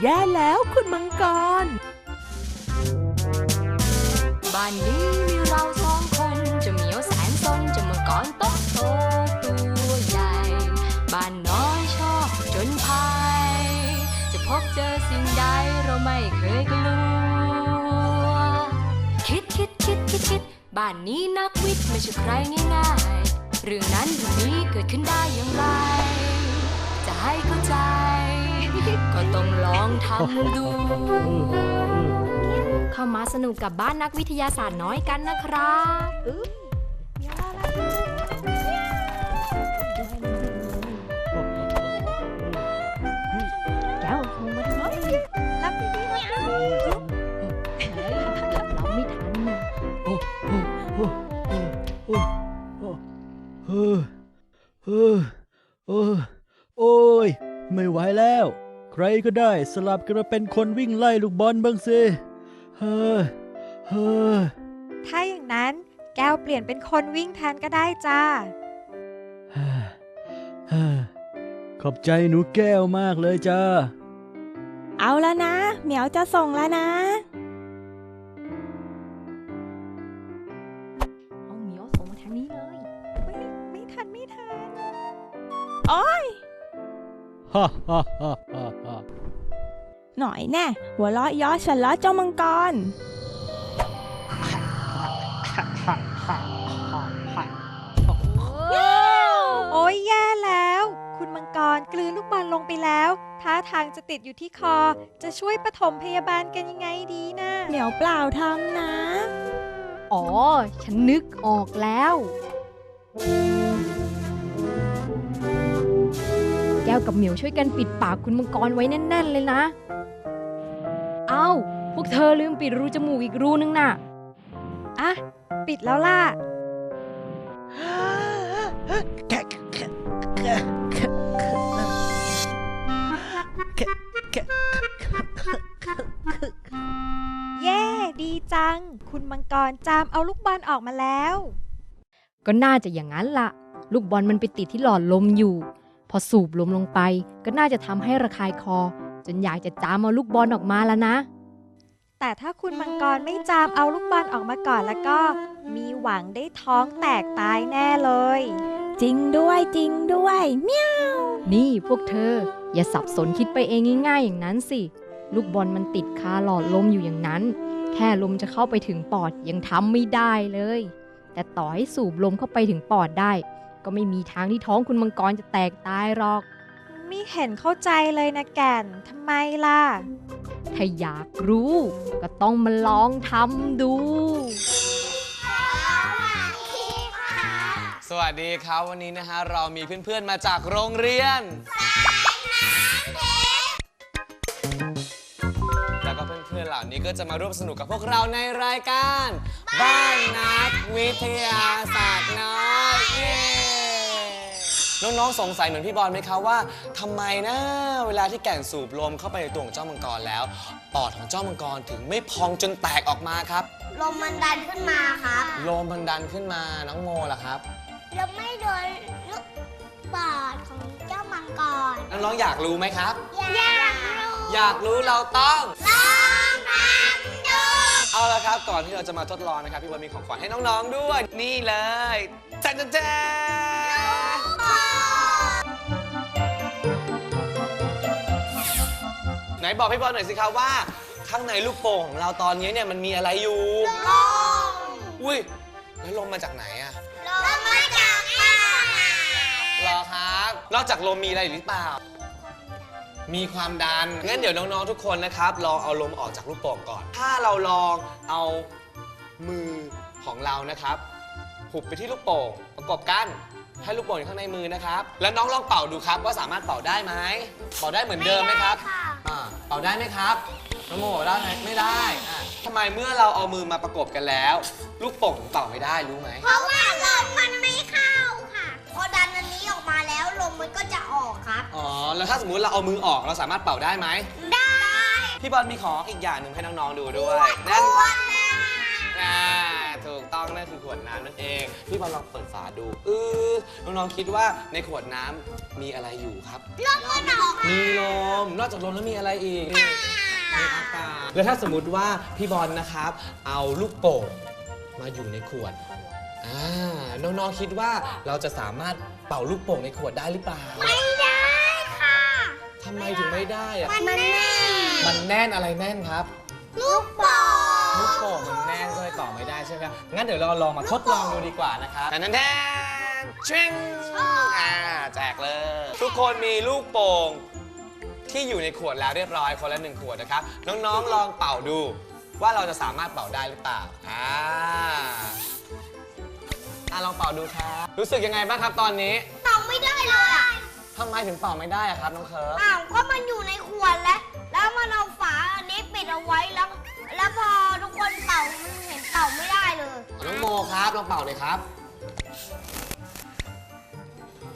แย่แล้วคุณมังกร บ้านนี้มีเราสองคนจะเหมียวแสนสนจะมังกรโตโตตัวใหญ่ บ้านน้อยชอบจนภัย จะพบเจอสิ่งใดเราไม่เคยกลัว คิดคิดคิดคิดคิดบ้านนี้นักวิทย์ไม่ใช่ใครง่ายๆเรื่องนั้นเรื่องนี้เกิดขึ้นได้อย่างไร จะให้เข้าใจ ก็ต้องลองทำดู เข้ามาสนุกกับบ้านนักวิทยาศาสตร์น้อยกันนะครับแก้วคงมาทำรับดีๆเราไม่ทันนะเฮ้ออเออโอ้ย ไม่ไหวแล้ว ใครก็ได้สลับกันมาเป็นคนวิ่งไล่ลูกบอลบ้างสิ เฮ้อ เฮ้อ ถ้าอย่างนั้นแก้วเปลี่ยนเป็นคนวิ่งแทนก็ได้จ้าเฮ้อเฮ้อขอบใจหนูแก้วมากเลยจ้า เอาแล้วนะ เหมียวจะส่งแล้วนะ เอาเหมียวส่งมาทางนี้เลย ไม่ทันไม่ทันฮ่าฮ่าฮ่าฮ่าฮ่า หน่อยแน่ หัวเราะเย้อฉันแล้วเจ้ามังกร โอ้ยแย่แล้ว คุณมังกรกลืนลูกบอลลงไปแล้วท่าทางจะติดอยู่ที่คอ จะช่วยปฐมพยาบาลกันยังไงดีนะเหมียวเปล่าทำนะ อ๋อ ฉันนึกออกแล้ว ก้วกับเหมียวช่วยกันปิดปากคุณมังกรไว้แน่น ๆ เลยนะ เอ้า พวกเธอลืมปิดรูจมูกอีกรูนึงน่ะ อะ ปิดแล้วล่ะ เย่ดีจัง คุณมังกรจามเอาลูกบอลออกมาแล้ว ก็น่าจะอย่างนั้นละลูกบอลมันไปติดที่หลอดลมอยู่ พอสูบลมลงไป ก็น่าจะทำให้ระคายคอ จนอยากจะจามเอาลูกบอลออกมาแล้วนะ แต่ถ้าคุณมังกรไม่จามเอาลูกบอลออกมาก่อนแล้วก็ มีหวังได้ท้องแตกตายแน่เลย จริงด้วยจริงด้วยเมียวนี่พวกเธอ อย่าสับสนคิดไปเองง่ายๆอย่างนั้นสิ ลูกบอลมันติดคาหลอดลมอยู่อย่างนั้น แค่ลมจะเข้าไปถึงปอดยังทำไม่ได้เลย แต่ต่อให้สูบลมเข้าไปถึงปอดได้ ก็ไม่มีทางที่ท้องคุณมังกรจะแตกตายหรอก ไม่เห็นเข้าใจเลยนะแก่นทำไมล่ะ ถ้าอยากรู้ ก็ต้องมาลองทำดู สวัสดีครับวันนี้นะฮะเรามีเพื่อนๆมาจากโรงเรียน เพื่อนๆเหล่านี้ก็จะมาร่วมสนุกกับพวกเราในรายการ บ้านนักวิทยาศาสตร์น้อยเย้น้องๆสงสัยเหมือนพี่บอลไหมคะว่าทำไมนะเวลาที่แก่นสูบลมเข้าไปในตัวของเจ้ามังกรแล้วปอดของเจ้ามังกรถึงไม่พองจนแตกออกมาครับลมมันดันขึ้นมาครับลมมันดันขึ้นมาน้องโมล่ะครับ แล้วไม่โดนลูกปอดของเจ้ามังกรน้องๆอยากรู้ไหมครับ อยากรู้อยากรู้เราต้องลองทำดู เอาละครับก่อนที่เราจะมาทดลองนะครับพี่บอลมีของขวัญให้น้องๆด้วย นี่เลยแจ๊นแจ๊นไหนบอกพี่บอลหน่อยสิครับว่า ข้างในลูกโป่งของเราตอนนี้เนี่ยมันมีอะไรอยู่ลมอุ้ยแล้วลมมาจากไหนอะลมมาจากข้างในรอครับ นอกจากลมมีอะไรอีกหรือเปล่า มีความดัน งั้นเดี๋ยวน้องๆทุกคนนะครับ ลองเอาลมออกจากลูกโป่งก่อน ถ้าเราลองเอามือของเรานะครับหุบไปที่ลูกโป่งประกบกันให้ลูกโป่งอยู่ข้างในมือนะครับ แล้วน้องลองเป่าดูครับว่าสามารถเป่าได้ไหมเป่าได้เหมือนเดิมไหมครับค่ะอ่าเป่าได้ไหมครับน้องโมบอกได้ไหมไม่ได้อะทำไมเมื่อเราเอามือมาประกบกันแล้ว ลูกโป่งถึงเป่าไม่ได้รู้ไหมเพราะว่าลมมันไม่เข้าค่ะพอดันอัน มมันก็จะออกครับ อ๋อ แล้วถ้าสมมุติเราเอามือออกเราสามารถเป่าได้ไหม ได้พี่บอลมีของอีกอย่างหนึ่งให้น้องๆดูด้วย นั่นวันนะอ่าถูกกต้องนั่นคือขวดน้ำนั่นเอง พี่บอลลองเปิดฝาดูเออน้องๆคิดว่าในขวดน้ำมีอะไรอยู่ครับ ลมก็ออกมีลม นอกจากลมแล้วมีอะไรอีกมีอากาศแล้วถ้าสมมุติว่าพี่บอลนะครับ เอาลูกโป่งมาอยู่ในขวด อ่า น้องๆคิดว่าเราจะสามารถ เป่าลูกโป่งในขวดได้หรือเปล่าไม่ได้ค่ะ ทำไมถึงไม่ได้อะมันแน่นมันแน่นอะไรแน่นครับ ลูกบอลลูกโป่งมันแน่นก็เลยต่อไม่ได้ใช่ไหมครับงั้นเดี๋ยวเราลองมาทดลองดูดีกว่านะครับแทนแทนชิงอ่าแจกเลย ทุกคนมีลูกโป่งที่อยู่ในขวดแล้วเรียบร้อยคนละหนึ่งขวดนะครับ น้องๆลองเป่าดู ว่าเราจะสามารถเป่าได้หรือเปล่าอ่าอะ ลองเป่าดูครับ รู้สึกยังไงบ้างครับตอนนี้เป่าไม่ได้เลยอะทำไมถึงเป่าไม่ได้อะครับน้องเคิร์ฟอ้าวก็มันอยู่ในขวดแล้ว แล้วมันเอาฝาอันนี้ปิดเอาไว้แล้ว แล้วพอทุกคนเป่ามันเห็นเป่าไม่ได้เลย น้องโมครับลองเป่าเลยครับ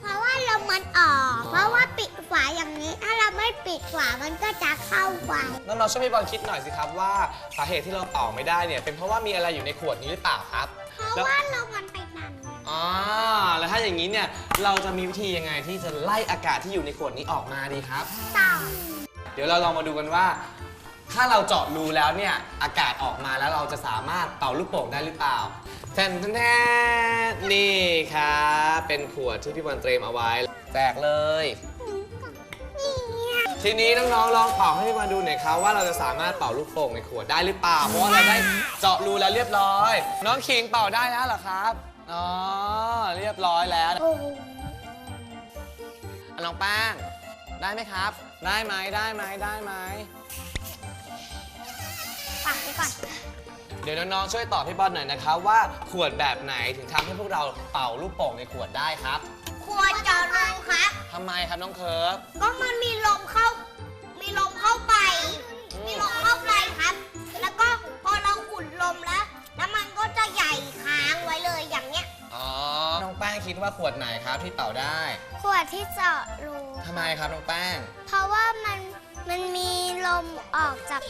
เพราะว่าลมมันออก เพราะว่าปิดฝาอย่างนี้ ถ้าเราไม่ปิดฝามันก็จะเข้าไปน้องๆช่วยพี่บอลคิดหน่อยสิครับว่าสาเหตุที่เราเป่าไม่ได้เนี่ยเป็นเพราะว่ามีอะไรอยู่ในขวดนี้หรือเปล่าครับ เพราะว่าลมมันไปดันอ๋อ แล้วถ้าอย่างนี้เนี่ย เราจะมีวิธียังไงที่จะไล่อากาศที่อยู่ในขวดนี้ออกมาดีครับต่อเดี๋ยวเราลองมาดูกันว่า ถ้าเราเจาะรูแล้วเนี่ย อากาศออกมาแล้วเราจะสามารถเป่าลูกโป่งได้หรือเปล่าแทนแทนแทนนี่ครับเป็นขวดที่พี่บอลเตรียมเอาไว้แจกเลย ทีนี้น้องๆลองเป่าให้พี่บอลดูหน่อยครับว่าเราจะสามารถเป่าลูกโป่งในขวดได้หรือเปล่าเพราะว่าเราได้เจาะรูแล้วเรียบร้อย น้องคิงเป่าได้แล้วเหรอครับ อ๋อ เรียบร้อยแล้วโอ้โหอะน้องแป้ง ได้ไหมครับ ได้ไหมได้ไหมได้ไหมปักไปก่อน เดี๋ยวน้องๆช่วยตอบพี่บอลหน่อยนะครับว่าขวดแบบไหนถึงทำให้พวกเราเป่าลูกโป่งในขวดได้ครับขวดเจาะรูครับ ทำไมครับน้องเคิร์ฟก็มันมีลมเข้า มีลมเข้าไป อืมมีลมเข้าไปครับ แล้วก็พอเราอุ่นลมแล้ว คิดว่าขวดไหนครับที่เป่าได้ขวดที่เจาะรูทำไมครับน้องแป้ง เพราะว่ามันมันมีลมออกจาก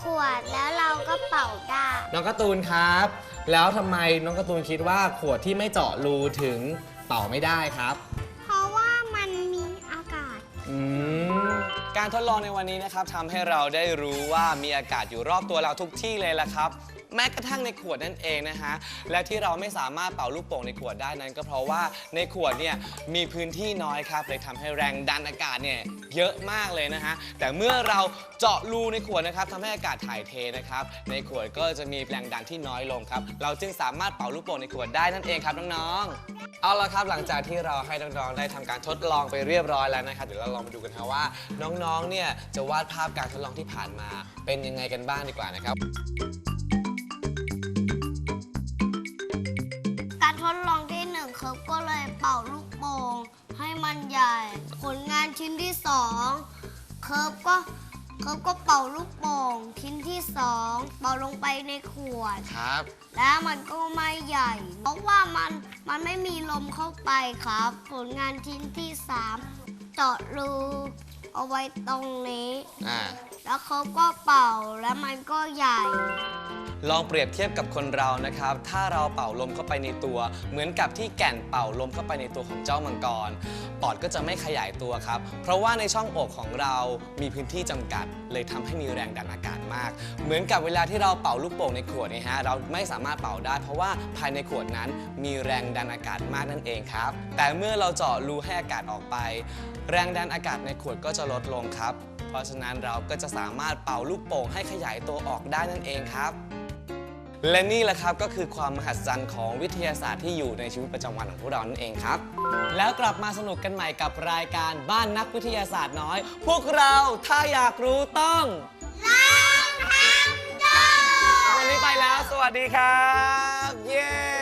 ขวดแล้วเราก็เป่าได้น้องการ์ตูนครับ แล้วทำไมน้องการ์ตูนคิดว่าขวดที่ไม่เจาะรูถึงเป่าไม่ได้ครับ เพราะว่ามันมีอากาศ อืม การทดลองในวันนี้นะครับทำให้เราได้รู้ว่ามีอากาศอยู่รอบตัวเราทุกที่เลยละครับ แม้กระทั่งในขวดนั่นเองนะฮะ และที่เราไม่สามารถเป่าลูกโป่งในขวดได้นั้น ก็เพราะว่าในขวดเนี่ยมีพื้นที่น้อยครับเลยทำให้แรงดันอากาศเนี่ยเยอะมากเลยนะฮะ แต่เมื่อเราเจาะรูในขวดนะครับทำให้อากาศถ่ายเทนะครับ ในขวดก็จะมีแรงดันที่น้อยลงครับ เราจึงสามารถเป่าลูกโป่งในขวดได้นั่นเองครับน้องๆ เอาละครับหลังจากที่เราให้น้องๆได้ทำการทดลองไปเรียบร้อยแล้วนะครับเดี๋ยวเราลองมาดูกันครับว่า น้องๆ เนี่ยจะวาดภาพการทดลองที่ผ่านมาเป็นยังไงกันบ้างดีกว่านะครับ ให้มันใหญ่ ผลงานชิ้นที่สองเคิร์ฟก็เคิร์ฟก็เป่าลูกโป่งชิ้นที่สองเป่าลงไปในขวด ครับ แล้วมันก็ไม่ใหญ่ เพราะว่ามันมันไม่มีลมเข้าไปครับ ผลงานชิ้นที่สามเจาะรูเอาไว้ตรงนี้ อ่า แล้วเขาก็เป่าแล้วมันก็ใหญ่ ลองเปรียบเทียบกับคนเรานะครับ ถ้าเราเป่าลมเข้าไปในตัว เหมือนกับที่แก่นเป่าลมเข้าไปในตัวของเจ้ามังกร ปอดก็จะไม่ขยายตัวครับ เพราะว่าในช่องอกของเรามีพื้นที่จำกัด เลยทำให้มีแรงดันอากาศมาก เหมือนกับเวลาที่เราเป่าลูกโป่งในขวดนี่ยฮะ เราไม่สามารถเป่าได้ เพราะว่าภายในขวดนั้นมีแรงดันอากาศมากนั่นเองครับ แต่เมื่อเราเจาะรูให้อากาศออกไป แรงดันอากาศในขวดก็จะลดลงครับ เพราะฉะนั้นเราก็จะสามารถเป่าลูกโป่งให้ขยายตัวออกได้นั่นเองครับ และนี่แหละครับก็คือความมหัศจรรย์ของวิทยาศาสตร์ที่อยู่ในชีวิตประจำวันของพวกเรานั่นเองครับ แล้วกลับมาสนุกกันใหม่กับรายการบ้านนักวิทยาศาสตร์น้อย พวกเราถ้าอยากรู้ต้องลองทำดูวันนี้ไปแล้ว สวัสดีครับ เย้